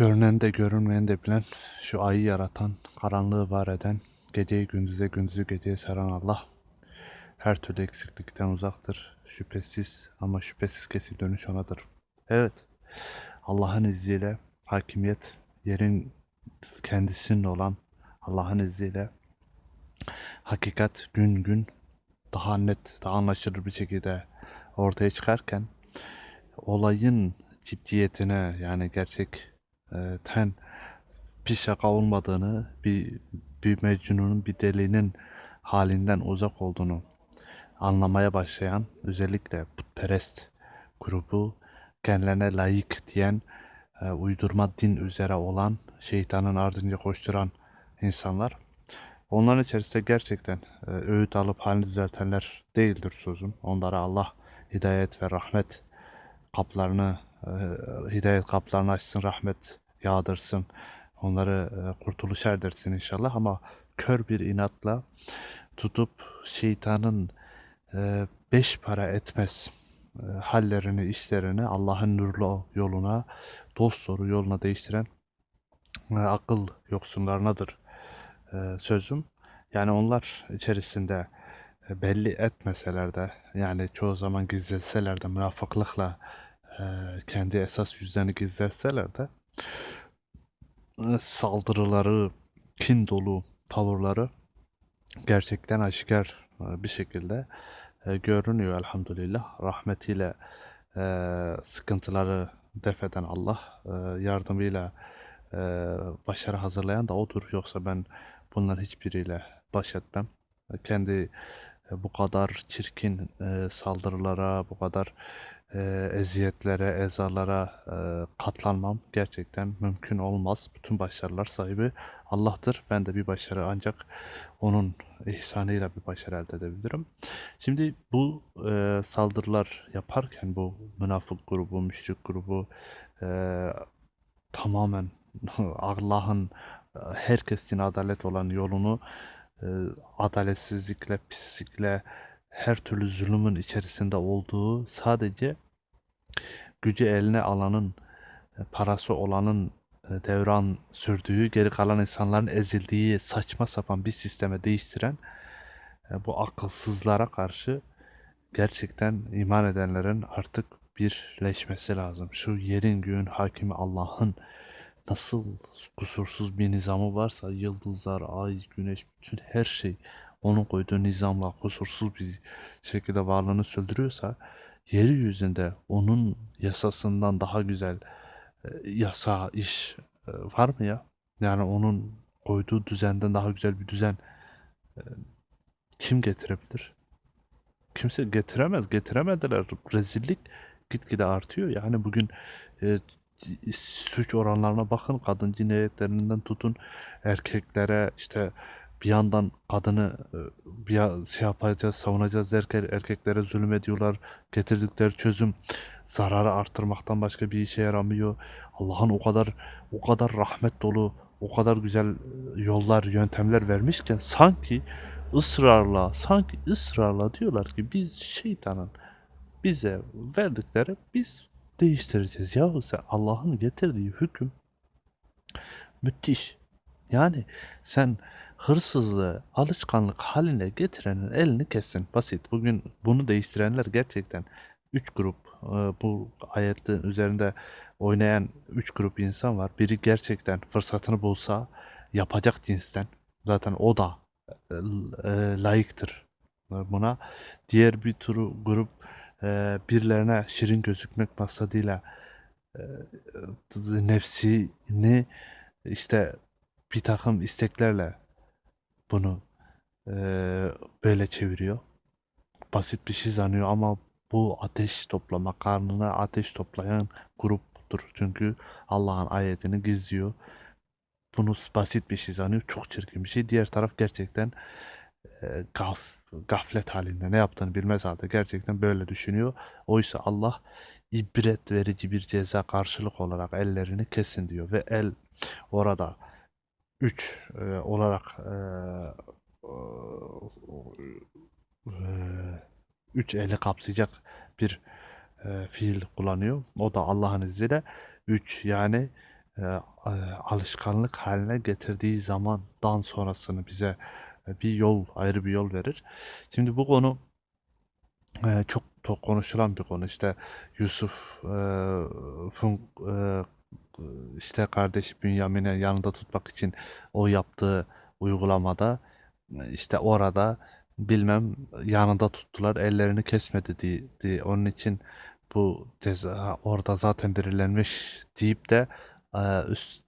Görünen de görünmeyen de bilen, şu ayı yaratan, karanlığı var eden, geceyi gündüze, gündüzü geceye saran Allah her türlü eksiklikten uzaktır. Şüphesiz ama şüphesiz kesin dönüş onadır. Evet, Allah'ın izniyle hakimiyet yerin kendisinin olan Allah'ın izniyle hakikat gün gün daha net, daha anlaşılır bir şekilde ortaya çıkarken olayın ciddiyetine yani gerçekten bir şaka olmadığını, bir, bir mecnunun, bir delinin halinden uzak olduğunu anlamaya başlayan özellikle putperest grubu kendilerine layık diyen e, uydurma din üzere olan şeytanın ardınca koşturan insanlar onların içerisinde gerçekten e, öğüt alıp halini düzeltenler değildir sözüm. Onlara Allah hidayet ve rahmet kaplarını hidayet kaplarını açsın, rahmet yağdırsın. Onları e, kurtuluşa erdirsin inşallah ama kör bir inatla tutup şeytanın e, beş para etmez e, hallerini, işlerini Allah'ın nurlu yoluna, dost doğru yoluna değiştiren akıl yoksunlarınadır sözüm. Yani onlar içerisinde belli etmeseler de yani çoğu zaman gizletseler de münafıklıkla e, kendi esas yüzlerini gizletseler de e, saldırıları, kin dolu tavırları gerçekten aşikar e, bir şekilde e, görünüyor elhamdülillah. Rahmetiyle sıkıntıları defeden Allah, e, yardımıyla başarı hazırlayan da odur. Yoksa ben bunların hiçbiriyle baş etmem. Kendi bu kadar çirkin saldırılara, bu kadar e, eziyetlere, ezalara e, katlanmam gerçekten mümkün olmaz. Bütün başarılar sahibi Allah'tır. Ben de bir başarı ancak onun ihsanıyla bir başarı elde edebilirim. Şimdi bu e, saldırılar yaparken bu münafık grubu, müşrik grubu e, tamamen Allah'ın herkes için adalet olan yolunu e, adaletsizlikle, pislikle, her türlü zulümün içerisinde olduğu sadece gücü eline alanın, e, parası olanın e, devran sürdüğü, geri kalan insanların ezildiği saçma sapan bir sisteme değiştiren e, bu akılsızlara karşı gerçekten iman edenlerin artık birleşmesi lazım. Şu yerin göğün hakimi Allah'ın nasıl kusursuz bir nizamı varsa yıldızlar, ay, güneş, bütün her şey onun koyduğu nizamla kusursuz bir şekilde varlığını sürdürüyorsa yeryüzünde onun yasasından daha güzel e, yasa, iş e, var mı ya? Yani onun koyduğu düzenden daha güzel bir düzen e, kim getirebilir? Kimse getiremez, getiremediler. Rezillik gitgide artıyor. Yani bugün suç oranlarına bakın. Kadın cinayetlerinden tutun erkeklere işte bir yandan kadını e, bir şey yapacağız, savunacağız derken erkeklere zulüm ediyorlar. Getirdikleri çözüm zararı artırmaktan başka bir işe yaramıyor. Allah'ın o kadar o kadar rahmet dolu, o kadar güzel e, yollar, yöntemler vermişken sanki ısrarla, sanki ısrarla diyorlar ki biz şeytanın bize verdikleri biz değiştireceğiz. Yahu sen Allah'ın getirdiği hüküm müthiş. Yani sen hırsızlığı alışkanlık haline getirenin elini kesin. Basit. Bugün bunu değiştirenler gerçekten 3 grup e, bu ayetin üzerinde oynayan 3 grup insan var. Biri gerçekten fırsatını bulsa yapacak cinsten. Zaten o da e, e, layıktır buna. Diğer bir turu grup birilerine şirin gözükmek maksadıyla nefsini işte bir takım isteklerle bunu e, böyle çeviriyor. Basit bir şey zanıyor ama bu ateş toplama, karnına ateş toplayan gruptur. Çünkü Allah'ın ayetini gizliyor. Bunu basit bir şey zanıyor. Çok çirkin bir şey. Diğer taraf gerçekten e, gaf, gaflet halinde ne yaptığını bilmez halde gerçekten böyle düşünüyor. Oysa Allah ibret verici bir ceza karşılık olarak ellerini kesin diyor ve el orada 3 olarak 3 eli kapsayacak bir e, fiil kullanıyor. O da Allah'ın izniyle 3 yani e, e, alışkanlık haline getirdiği zamandan sonrasını bize e, bir yol, ayrı bir yol verir. Şimdi bu konu e, çok konuşulan bir konu. İşte Yusuf'un e, işte kardeşi Bünyamin'i yanında tutmak için o yaptığı uygulamada işte orada bilmem yanında tuttular ellerini kesmedi diye, diye. onun için bu ceza orada zaten belirlenmiş deyip de e, üst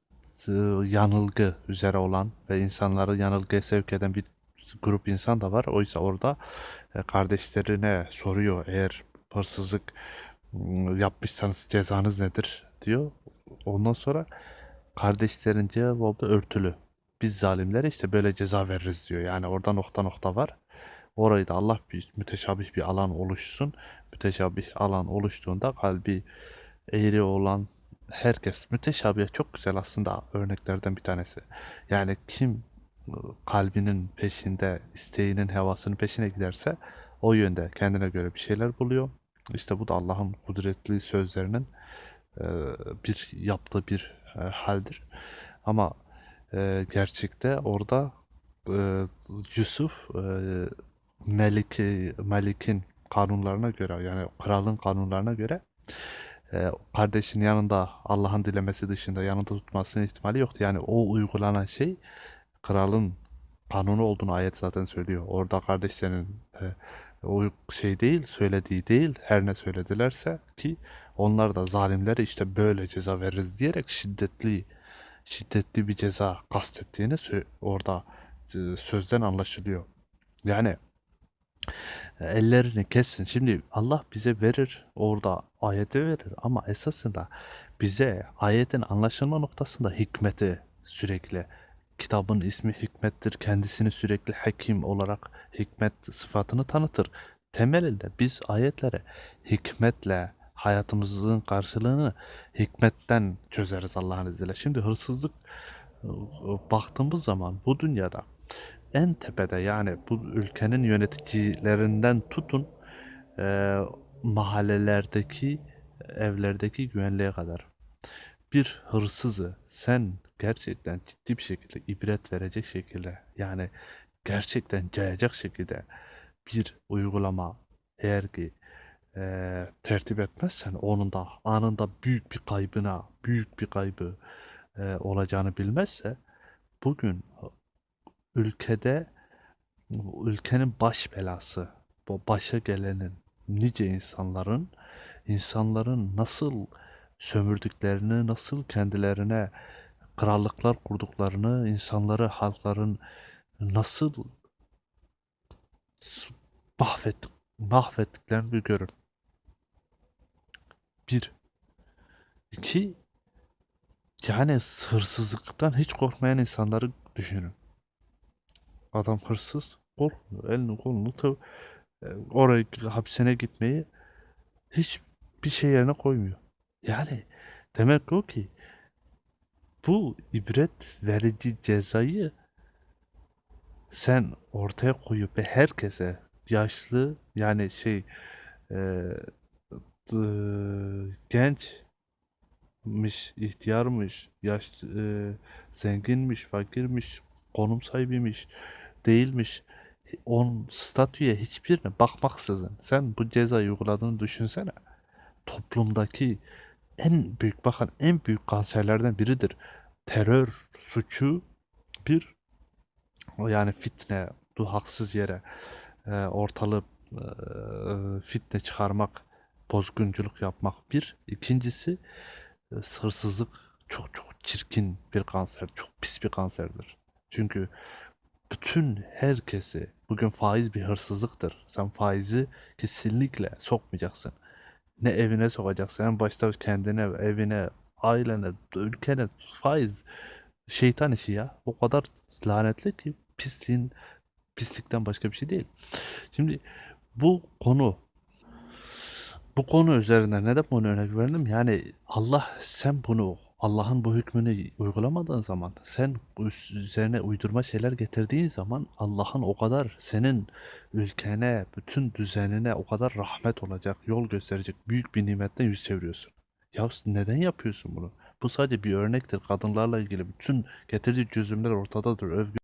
e, yanılgı üzere olan ve insanları yanılgıya sevk eden bir grup insan da var. Oysa orada e, kardeşlerine soruyor eğer hırsızlık m, yapmışsanız cezanız nedir diyor. Ondan sonra kardeşlerin cevabı örtülü. Biz zalimlere işte böyle ceza veririz diyor. Yani orada nokta nokta var. Orayı da Allah bir müteşabih bir alan oluşsun. Müteşabih alan oluştuğunda kalbi eğri olan herkes müteşabih çok güzel aslında örneklerden bir tanesi. Yani kim e, kalbinin peşinde, isteğinin, hevasının peşine giderse o yönde kendine göre bir şeyler buluyor. İşte bu da Allah'ın kudretli sözlerinin bir yaptığı bir e, haldir. Ama e, gerçekte orada e, Yusuf e, Melik Melik'in kanunlarına göre yani kralın kanunlarına göre e, kardeşinin yanında Allah'ın dilemesi dışında yanında tutmasının ihtimali yoktu. Yani o uygulanan şey kralın kanunu olduğunu ayet zaten söylüyor. Orada kardeşlerinin e, o şey değil, söylediği değil, her ne söyledilerse ki onlar da zalimlere işte böyle ceza veririz diyerek şiddetli şiddetli bir ceza kastettiğini orada e, sözden anlaşılıyor. Yani e, ellerini kessin. Şimdi Allah bize verir, orada ayeti verir ama esasında bize ayetin anlaşılma noktasında hikmeti sürekli kitabın ismi hikmettir. Kendisini sürekli hakim olarak hikmet sıfatını tanıtır. Temelinde biz ayetlere hikmetle hayatımızın karşılığını hikmetten çözeriz Allah'ın izniyle. Şimdi hırsızlık e, baktığımız zaman bu dünyada en tepede yani bu ülkenin yöneticilerinden tutun e, mahallelerdeki evlerdeki güvenliğe kadar bir hırsızı sen gerçekten ciddi bir şekilde ibret verecek şekilde yani gerçekten cayacak şekilde bir uygulama eğer ki e, tertip etmezsen onun da anında büyük bir kaybına büyük bir kaybı e, olacağını bilmezse bugün ülkede ülkenin baş belası bu başa gelenin nice insanların insanların nasıl sömürdüklerini, nasıl kendilerine krallıklar kurduklarını, insanları, halkların nasıl mahvettik, mahvettiklerini bir görün. Bir. İki. Yani hırsızlıktan hiç korkmayan insanları düşünün. Adam hırsız, korkmuyor. Elini kolunu tav e, oraya hapsine gitmeyi hiç bir şey yerine koymuyor. Yani demek o ki bu ibret verici cezayı sen ortaya koyup herkese yaşlı yani şey e, d- gençmiş, ihtiyarmış, yaş e, zenginmiş, fakirmiş, konum sahibiymiş, değilmiş. On statüye hiçbirine bakmaksızın sen bu cezayı uyguladığını düşünsene. Toplumdaki en büyük bakın en büyük kanserlerden biridir. Terör suçu bir yani fitne, haksız yere e, ortalığı e, fitne çıkarmak, bozgunculuk yapmak bir. İkincisi e, hırsızlık çok çok çirkin bir kanser, çok pis bir kanserdir. Çünkü bütün herkesi bugün faiz bir hırsızlıktır. Sen faizi kesinlikle sokmayacaksın. Ne evine sokacaksın. En başta kendine, evine, ailene, ülkene faiz şeytan işi ya. O kadar lanetli ki pisliğin pislikten başka bir şey değil. Şimdi bu konu bu konu üzerinde neden bunu örnek verdim? Yani Allah sen bunu Allah'ın bu hükmünü uygulamadığın zaman sen üzerine uydurma şeyler getirdiğin zaman Allah'ın o kadar senin ülkene, bütün düzenine o kadar rahmet olacak, yol gösterecek büyük bir nimetten yüz çeviriyorsun. Ya neden yapıyorsun bunu? Bu sadece bir örnektir. Kadınlarla ilgili bütün getirdiği çözümler ortadadır. Övgü